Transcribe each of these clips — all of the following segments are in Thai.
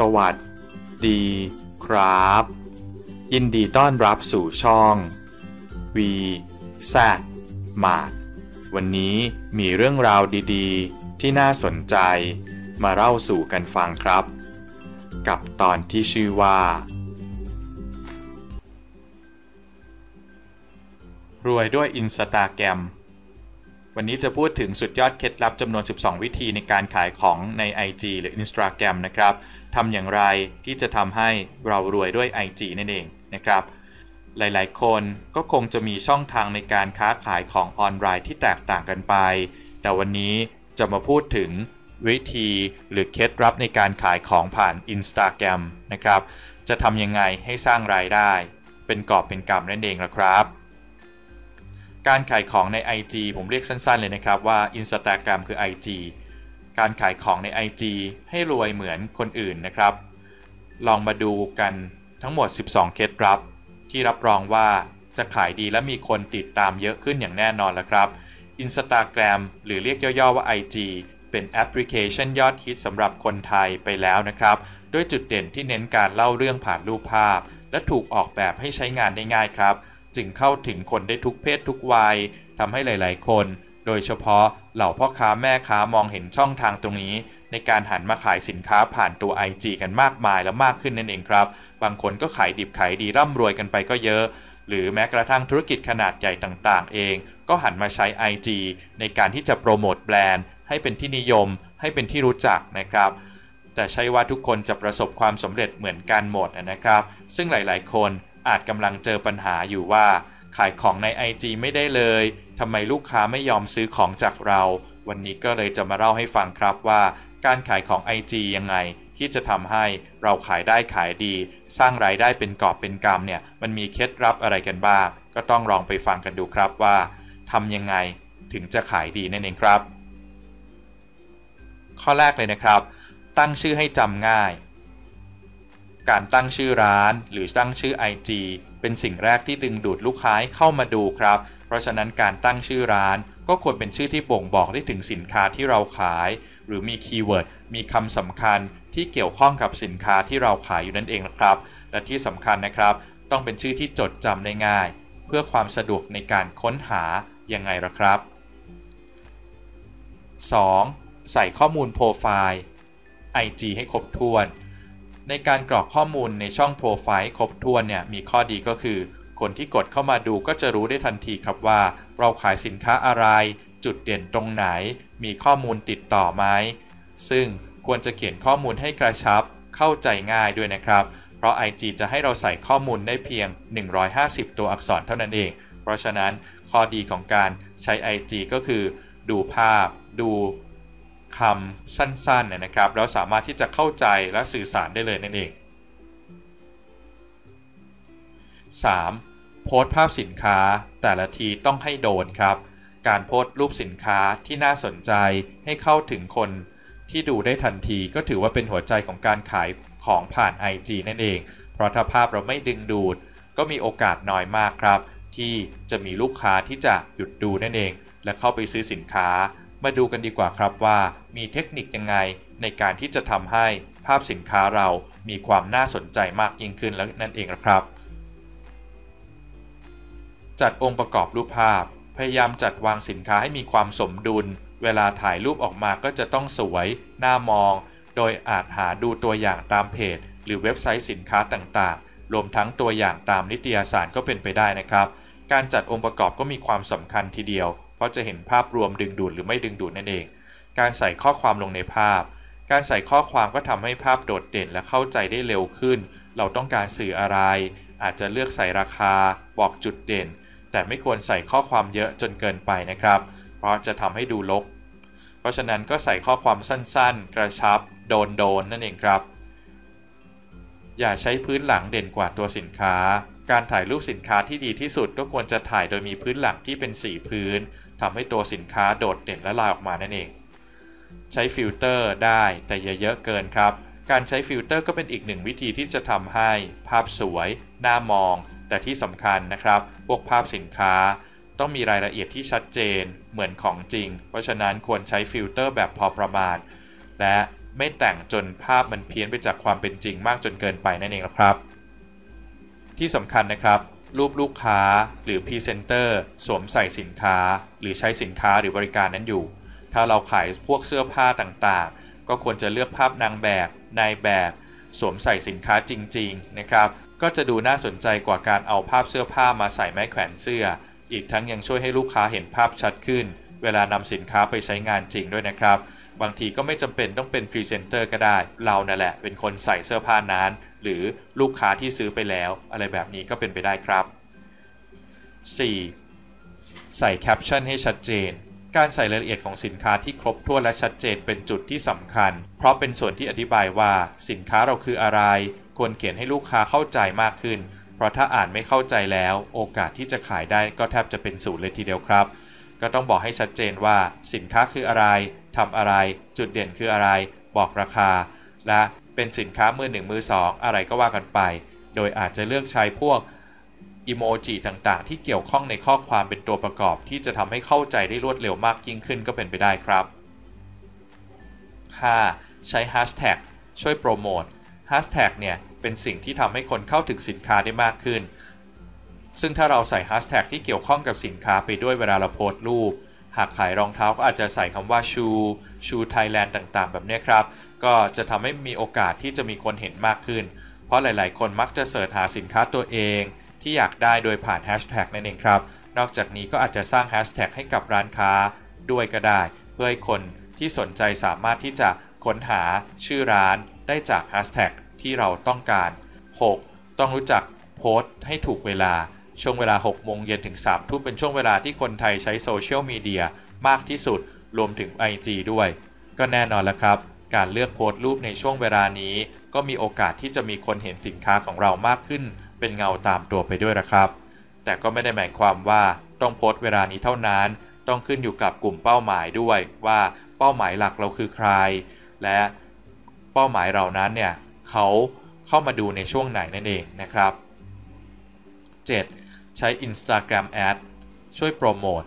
สวัสดีครับ ยินดีต้อนรับสู่ช่อง V แซมาดวันนี้มีเรื่องราวดีๆ ที่น่าสนใจมาเล่าสู่กันฟังครับ กับตอนที่ชื่อว่า รวยด้วยอินสตาแกรม วันนี้จะพูดถึงสุดยอดเคล็ดลับจำนวน 12 วิธีในการขายของใน IG หรือ Instagram นะครับทำอย่างไรที่จะทำให้เรารวยด้วย IG นั่นเองนะครับ หลายๆ คนก็คงจะมีช่องทางในการค้าขายของออนไลน์ที่แตกต่างกันไป แต่วันนี้จะมาพูดถึงวิธีหรือเคล็ดลับในการขายของผ่าน Instagram นะครับ จะทำยังไงให้สร้างรายได้ เป็นกอบเป็นกำนั่นเองละครับ การขายของใน IG ผมเรียกสั้นๆ เลยนะครับว่า Instagram คือ IG การขายของใน IG ให้รวยเหมือนคนอื่นนะครับ ลองมาดูกันทั้งหมด 12 เคล็ดลับ ที่รับรองว่าจะขายดีและมีคนติดตามเยอะขึ้นอย่างแน่นอนแล้วครับ Instagram หรือเรียกย่อๆว่า IG เป็นแอปพลิเคชันยอดฮิตสำหรับคนไทยไปแล้วนะครับ ด้วยจุดเด่นที่เน้นการเล่าเรื่องผ่านรูปภาพ และถูกออกแบบให้ใช้งานได้ง่ายครับ จึงเข้าถึงคนได้ทุกเพศทุกวัยทำให้หลาย ๆ คน โดยเฉพาะเหล่าพ่อค้าแม่ค้ามองเห็นช่องทางตรงนี้ ในการหันมาขายสินค้าผ่านตัว IG กันมากมายและมากขึ้นนั่นเองครับ บางคนก็ขายดิบขายดีร่ำรวยกันไปก็เยอะ หรือแม้กระทั่งธุรกิจขนาดใหญ่ต่าง ๆ เอง ก็หันมาใช้ IG ในการที่จะโปรโมทแบรนด์ ให้เป็นที่นิยม ให้เป็นที่รู้จักนะครับแต่ใช่ว่าทุกคนจะประสบความสำเร็จเหมือนกันหมดนะครับ ซึ่งหลาย ๆ คน อาจกำลังเจอปัญหาอยู่ว่า ขายของใน IG ไม่ได้เลยทำไมลูกค้าไม่ยอมซื้อของจากเรา วันนี้ก็เลยจะมาเล่าให้ฟังครับว่า การขายของ IG ยังไง ที่จะทำให้เราขายได้ขายดี สร้างรายได้เป็นกอบเป็นกำเนี่ยมันมีเคล็ดลับอะไรกันบ้าง ก็ต้องลองไปฟังกันดูครับว่าทำยังไงถึงจะขายดีนั่นเองครับ ข้อแรกเลยนะครับ ตั้งชื่อให้จำง่าย การตั้งชื่อร้านหรือตั้งชื่อ IG เป็นสิ่งแรกที่ดึงดูดลูกค้าเข้ามาดูครับ เพราะฉะนั้นการตั้งชื่อร้าน ก็ควรเป็นชื่อที่บ่งบอกได้ถึงสินค้าที่เราขาย หรือมีคีย์เวิร์ดมีคำสำคัญที่เกี่ยวข้องกับสินค้าที่เราขายอยู่นั่นเองนะครับ และที่สำคัญนะครับ ต้องเป็นชื่อที่จดจำได้ง่าย เพื่อความสะดวกในการค้นหายังไงล่ะครับ 2. ใส่ข้อมูลโปรไฟล์ IG ให้ครบถ้วน ในการกรอกข้อมูลในช่องโปรไฟล์ครบถ้วนเนี่ยมีข้อดีก็คือ คนที่กดเข้ามาดูก็จะรู้ได้ทันทีครับว่า เราขายสินค้าอะไร จุดเด่นตรงไหน มีข้อมูลติดต่อไหมซึ่งควรจะเขียนข้อมูลให้กระชับ เข้าใจง่ายด้วยนะครับ เพราะ IG จะให้เราใส่ข้อมูลได้เพียง 150 ตัวอักษรเท่านั้นเอง เพราะฉะนั้นข้อดีของการใช้ IG ก็คือ ดูภาพ ดู คำสั้นๆนะครับ แล้วสามารถที่จะเข้าใจและสื่อสารได้เลยนั่นเอง 3. โพสภาพสินค้าแต่ละทีต้องให้โดนครับ การโพสรูปสินค้าที่น่าสนใจให้เข้าถึงคนที่ดูได้ทันทีก็ถือว่าเป็นหัวใจของการขายของผ่าน IG นั่นเอง เพราะถ้าภาพเราไม่ดึงดูด ก็มีโอกาสน้อยมากครับ ที่จะมีลูกค้าที่จะหยุดดูนั่นเอง และเข้าไปซื้อสินค้ามาดูกันดีกว่าครับว่ามีเทคนิคยังไงในการที่จะทำให้ภาพสินค้าเรามีความน่าสนใจมากยิ่งขึ้นแล้วนั่นเองนะครับ จัดองค์ประกอบรูปภาพ พยายามจัดวางสินค้าให้มีความสมดุล เวลาถ่ายรูปออกมาก็จะต้องสวย น่ามอง โดยอาจหาดูตัวอย่างตามเพจ หรือเว็บไซต์สินค้าต่างๆ รวมทั้งตัวอย่างตามนิตยสารก็เป็นไปได้นะครับ การจัดองค์ประกอบก็มีความสำคัญทีเดียว เพราะจะเห็นภาพรวมดึงดูดหรือไม่ดึงดูดนั่นเอง การใส่ข้อความลงในภาพ การใส่ข้อความก็ทำให้ภาพโดดเด่นและเข้าใจได้เร็วขึ้น เราต้องการสื่ออะไร อาจจะเลือกใส่ราคา บอกจุดเด่น แต่ไม่ควรใส่ข้อความเยอะจนเกินไปนะครับ เพราะจะทำให้ดูลก เพราะฉะนั้นก็ใส่ข้อความสั้นๆ กระชับ โดนโดนนั่นเองครับอย่าใช้พื้นหลังเด่นกว่าตัวสินค้า การถ่ายรูปสินค้าที่ดีที่สุดก็ควรจะถ่ายโดยมีพื้นหลังที่เป็นสีพื้น ทำให้ตัวสินค้าโดดเด่นและลายออกมานั่นเอง ใช้ฟิลเตอร์ได้แต่อย่าเยอะเกินครับ การใช้ฟิลเตอร์ก็เป็นอีกหนึ่งวิธีที่จะทำให้ภาพสวย น่ามอง แต่ที่สำคัญนะครับ พวกภาพสินค้า ต้องมีรายละเอียดที่ชัดเจน เหมือนของจริง เพราะฉะนั้นควรใช้ฟิลเตอร์แบบพอประมาณ และไม่แต่งจนภาพมันเพี้ยนไปจากความเป็นจริงมากจนเกินไปนั่นเองนะครับ ที่สำคัญนะครับ รูปลูกค้า หรือพรีเซนเตอร์สวมใส่สินค้า หรือใช้สินค้าหรือบริการนั้นอยู่ ถ้าเราขายพวกเสื้อผ้าต่างๆ ก็ควรจะเลือกภาพนางแบบนายแบบสวมใส่สินค้าจริง ๆ นะครับ ก็จะดูน่าสนใจกว่าการเอาภาพเสื้อผ้ามาใส่ไม้แขวนเสื้อ อีกทั้งยังช่วยให้ลูกค้าเห็นภาพชัดขึ้น เวลานำสินค้าไปใช้งานจริงด้วยนะครับ บางทีก็ไม่จำเป็นต้องเป็นพรีเซนเตอร์ก็ได้ เรานั่นแหละเป็นคนใส่เสื้อผ้านั้น หรือลูกค้าที่ซื้อไปแล้ว อะไรแบบนี้ก็เป็นไปได้ครับ 4. ใส่แคปชั่นให้ชัดเจน การใส่รายละเอียดของสินค้าที่ครบถ้วนและชัดเจนเป็นจุดที่สำคัญ เพราะเป็นส่วนที่อธิบายว่า สินค้าเราคืออะไร ควรเขียนให้ลูกค้าเข้าใจมากขึ้น เพราะถ้าอ่านไม่เข้าใจแล้ว โอกาสที่จะขายได้ก็แทบจะเป็นศูนย์เลยทีเดียวครับ ก็ต้องบอกให้ชัดเจนว่า สินค้าคืออะไรทำอะไร จุดเด่นคืออะไร บอกราคา และเป็นสินค้ามือหนึ่งมือสองอะไรก็ว่ากันไป โดยอาจจะเลือกใช้พวก อิโมจิต่างๆ ที่เกี่ยวข้องในข้อความเป็นตัวประกอบที่จะทำให้เข้าใจได้รวดเร็วมากยิ่งขึ้นก็เป็นไปได้ครับ 5. ใช้ Hashtag ช่วยโปรโมท Hashtag เนี่ยเป็นสิ่งที่ทำให้คนเข้าถึงสินค้าได้มากขึ้น ซึ่งถ้าเราใส่ Hashtag ที่เกี่ยวข้องกับสินค้าไปด้วยเวลาเราโพสต์รูป หากขายรองเท้าก็อาจจะใส่คำว่าชูชูไทยแลนด์ต่างๆ แบบนี้ครับ ก็จะทำให้มีโอกาสที่จะมีคนเห็นมากขึ้น เพราะหลาย ๆ คนมักจะเสิร์ชหาสินค้าตัวเอง ที่อยากได้โดยผ่านแฮชแท็กนั่นเองครับ นอกจากนี้ก็อาจจะสร้างแฮชแท็กให้กับร้านค้าด้วยก็ได้ เพื่อให้คนที่สนใจสามารถที่จะค้นหาชื่อร้านได้จากแฮชแท็กที่เราต้องการ 6. ต้องรู้จักโพสต์ให้ถูกเวลา ช่วงเวลา 6 โมงเย็นถึง 3 ทุ่มเป็นช่วงเวลาที่คนไทยใช้โซเชียลมีเดียมากที่สุด รวมถึง IG ด้วย ก็แน่นอนแล้วครับ การเลือกโพสต์รูปในช่วงเวลานี้ ก็มีโอกาสที่จะมีคนเห็นสินค้าของเรามากขึ้น เป็นเงาตามตัวไปด้วยนะครับ แต่ก็ไม่ได้หมายความว่าต้องโพสต์เวลานี้เท่านั้น ต้องขึ้นอยู่กับกลุ่มเป้าหมายด้วยว่าเป้าหมายหลักเราคือใคร และเป้าหมายเหล่านั้นเนี่ยเขาเข้ามาดูในช่วงไหนนั่นเองนะครับ 7. ใช้ Instagram Ad ช่วยโปรโมท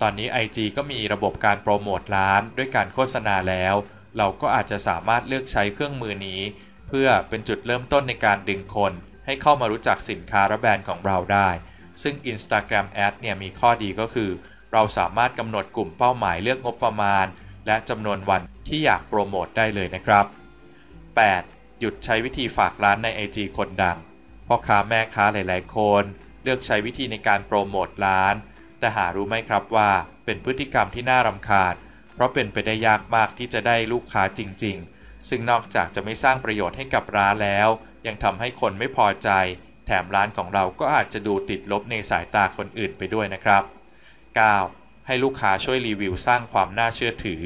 ตอนนี้ IG ก็มีระบบการโปรโมทร้านด้วยการโฆษณาแล้ว เราก็อาจจะสามารถเลือกใช้เครื่องมือนี้ เพื่อเป็นจุดเริ่มต้นในการดึงคน ให้เข้ามารู้จักสินค้าและแบรนด์ของเราได้ ซึ่ง Instagram Ad เนี่ยมีข้อดีก็คือ เราสามารถกำหนดกลุ่มเป้าหมายเลือกงบประมาณ และจำนวนวันที่อยากโปรโมทได้เลยนะครับ 8. หยุดใช้วิธีฝากร้านใน IG คนดังพ่อค้าแม่ค้าหลาย ๆ คน เลือกใช้วิธีในการโปรโมทร้าน แต่หารู้ไหมครับว่าเป็นพฤติกรรมที่น่ารำคาญ เพราะเป็นไปได้ยากมากที่จะได้ลูกค้าจริง ๆ ซึ่งนอกจากจะไม่สร้างประโยชน์ให้กับร้านแล้ว ยังทำให้คนไม่พอใจ แถมร้านของเราก็อาจจะดูติดลบในสายตาคนอื่นไปด้วยนะครับ 9. ให้ลูกค้าช่วยรีวิวสร้างความน่าเชื่อถือ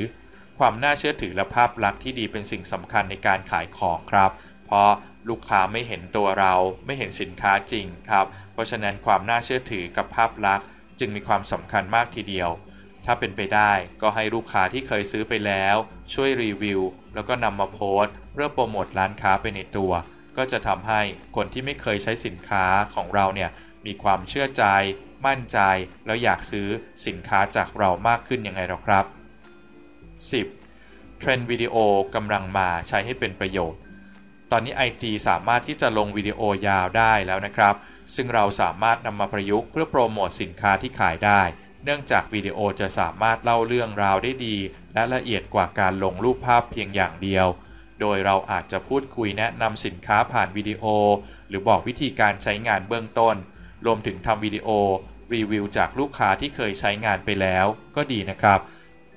ความน่าเชื่อถือและภาพลักษณ์ที่ดีเป็นสิ่งสำคัญในการขายของครับ เพราะลูกค้าไม่เห็นตัวเรา ไม่เห็นสินค้าจริงครับ เพราะฉะนั้นความน่าเชื่อถือกับภาพลักษณ์ จึงมีความสำคัญมากทีเดียว ถ้าเป็นไปได้ก็ให้ลูกค้าที่เคยซื้อไปแล้ว ช่วยรีวิว แล้วก็นำมาโพสต์เพื่อโปรโมทร้านค้าไปในตัว ก็จะทำให้คนที่ไม่เคยใช้สินค้าของเราเนี่ยมีความเชื่อใจ มั่นใจ แล้วอยากซื้อสินค้าจากเรามากขึ้นยังไงหรอครับ 10. เทรนด์วิดีโอกำลังมาใช้ให้เป็นประโยชน์ ตอนนี้ IG สามารถที่จะลงวิดีโอยาวได้แล้วนะครับ ซึ่งเราสามารถนำมาประยุกต์เพื่อโปรโมทสินค้าที่ขายได้ เนื่องจากวิดีโอจะสามารถเล่าเรื่องราวได้ดี และละเอียดกว่าการลงรูปภาพเพียงอย่างเดียว โดยเราอาจจะพูดคุยแนะนำสินค้าผ่านวิดีโอ หรือบอกวิธีการใช้งานเบื้องต้น รวมถึงทำวิดีโอ รีวิวจากลูกค้าที่เคยใช้งานไปแล้ว ก็ดีนะครับ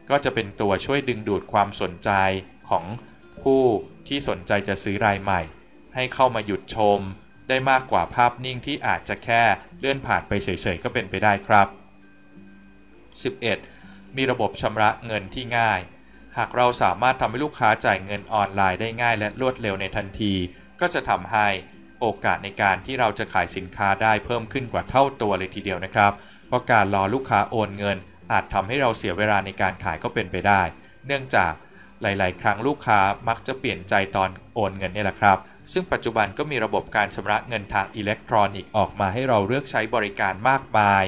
ก็จะเป็นตัวช่วยดึงดูดความสนใจของผู้ที่สนใจจะซื้อรายใหม่ ให้เข้ามาหยุดชม ได้มากกว่าภาพนิ่งที่อาจจะแค่เลื่อนผ่านไปเฉยๆก็เป็นไปได้ครับ 11. มีระบบชำระเงินที่ง่าย หากเราสามารถทำให้ลูกค้าจ่ายเงินออนไลน์ได้ง่ายและรวดเร็วในทันที ก็จะทำให้โอกาสในการที่เราจะขายสินค้าได้เพิ่มขึ้นกว่าเท่าตัวเลยทีเดียวนะครับ เพราะการรอลูกค้าโอนเงิน อาจทำให้เราเสียเวลาในการขายก็เป็นไปได้ เนื่องจากหลาย ๆ ครั้งลูกค้ามักจะเปลี่ยนใจตอนโอนเงินนี่แหละครับ ซึ่งปัจจุบันก็มีระบบการชำระเงินทางอิเล็กทรอนิกส์ออกมาให้เราเลือกใช้บริการมากมาย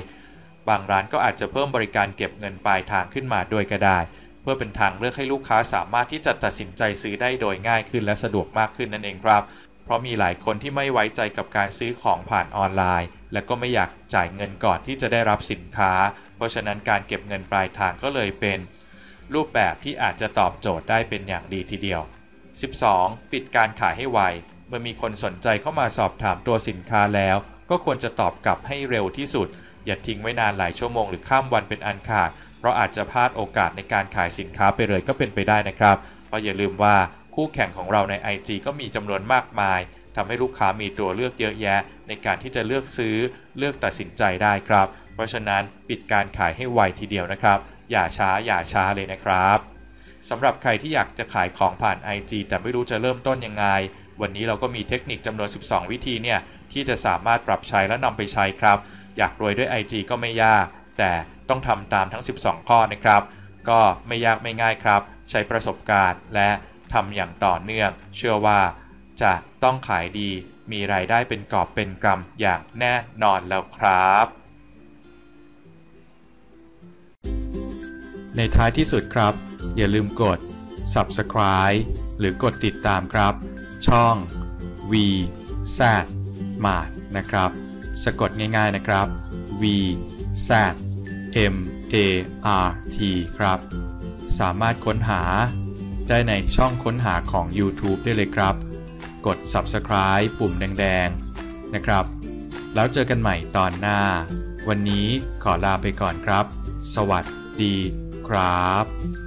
บางร้านก็อาจจะเพิ่มบริการเก็บเงินปลายทางขึ้นมาด้วยก็ได้ พพื่อเป็นทางเลือกให้ลูกค้าสามารถที่จะตัดสินใจซื้อได้โดยง่ายขึ้นและสะดวกมากขึ้นนั่นเองครับ เพราะมีหลายคนที่ไม่ไว้ใจกับการซื้อของผ่านออนไลน์ และก็ไม่อยากจ่ายเงินก่อนที่จะได้รับสินค้า เพราะฉะนั้นการเก็บเงินปลายทางก็เลยเป็น รูปแบบที่อาจจะตอบโจทย์ได้เป็นอย่างดีทีเดียว 12. ปิดการขายให้ไว เมื่อมีคนสนใจเข้ามาสอบถามตัวสินค้าแล้ว ก็ควรจะตอบกลับให้เร็วที่สุด อย่าทิ้งไว้นานหลายชั่วโมงหรือข้ามวันเป็นอันขาดเราะอาจจะพลาดโอกาสในการขายสินค้าไปเลยก็เป็นไปได้นะครับเพราะอย่าลืมว่าคู่แข่งของเราใน IG ก็มีจำนวนมากมายทำให้ลูกค้ามีตัวเลือกเยอะแยะ ในการที่จะเลือกซื้อเลือกตัดสินใจได้ครับ เพราะฉะนั้นปิดการขายให้ไวทีเดียวนะครับ อย่าช้าอย่าช้าเลยนะครับสำหรับใครที่อยากจะขายของผ่าน IG แต่ไม่รู้จะเริ่มต้นยังไง วันนี้เราก็มีเทคนิคจำนวน 12 วิธีเนี่ยที่จะสามารถปรับใช้และนำไปใช้ครับ อยากรวยด้วย IG ก็ไม่ยาก แต่ต้องทำตามทั้ง 12 ข้อนะครับ ก็ไม่ยากไม่ง่ายครับ ใช้ประสบการณ์และทำอย่างต่อเนื่อง เชื่อว่าจะต้องขายดี มีรายได้เป็นกอบเป็นกำอย่างแน่นอนแล้วครับ ในท้ายที่สุดครับ อย่าลืมกด subscribe หรือกดติดตามครับ ช่อง V Z Mart นะครับ สะกดง่ายๆนะครับ V Z M A R T ครับ สามารถค้นหาได้ในช่องค้นหาของ YouTube ได้เลยครับ กด subscribe ปุ่มแดงๆ นะครับ แล้วเจอกันใหม่ตอนหน้า วันนี้ขอลาไปก่อนครับ สวัสดีครับ